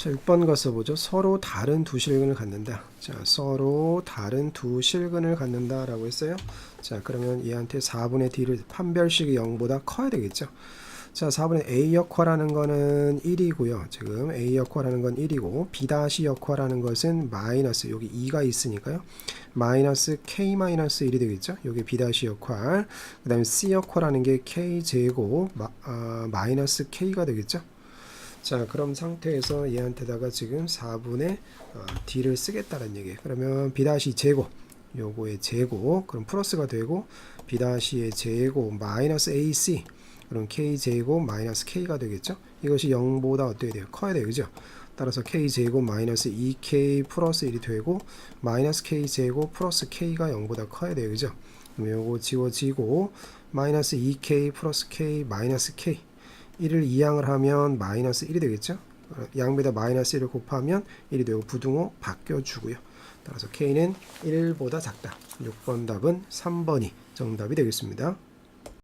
자, 6번 거 써보죠. 서로 다른 두 실근을 갖는다. 자, 서로 다른 두 실근을 갖는다라고 했어요. 자, 그러면 얘한테 4분의 d를 판별식이 0보다 커야 되겠죠. 자, 4분의 a 역화라는 거는 1이고요. 지금 a 역화라는 건 1이고 b 다시 역화라는 것은 마이너스 여기 2가 있으니까요. 마이너스 k 마이너스 1이 되겠죠. 여기 b 다시 역할. 그다음에 c 역화라는 게 k 제곱 마, 아, 마이너스 k가 되겠죠. 자, 그럼 상태에서 얘한테다가 지금 4분의 어, d를 쓰겠다는 얘기예요. 그러면 b 다시 제곱 요거의 제곱 그럼 플러스가 되고 b 다시의 제곱 마이너스 ac 그럼 k 제곱 마이너스 k가 되겠죠? 이것이 0보다 어떻게 돼요? 커야 돼요, 그죠? 따라서 k 제곱 마이너스 2k 플러스 1이 되고 마이너스 k 제곱 플러스 k가 0보다 커야 돼요, 그죠? 그럼 요거 지워지고 마이너스 2k 플러스 k 마이너스 k 1을 2양을 하면 마이너스 1이 되겠죠? 어, 양배다 마이너스 1을 곱하면 1이 되고 부등호 바뀌어주고요. 따라서 k는 1보다 작다. 6번 답은 3번이 정답이 되겠습니다.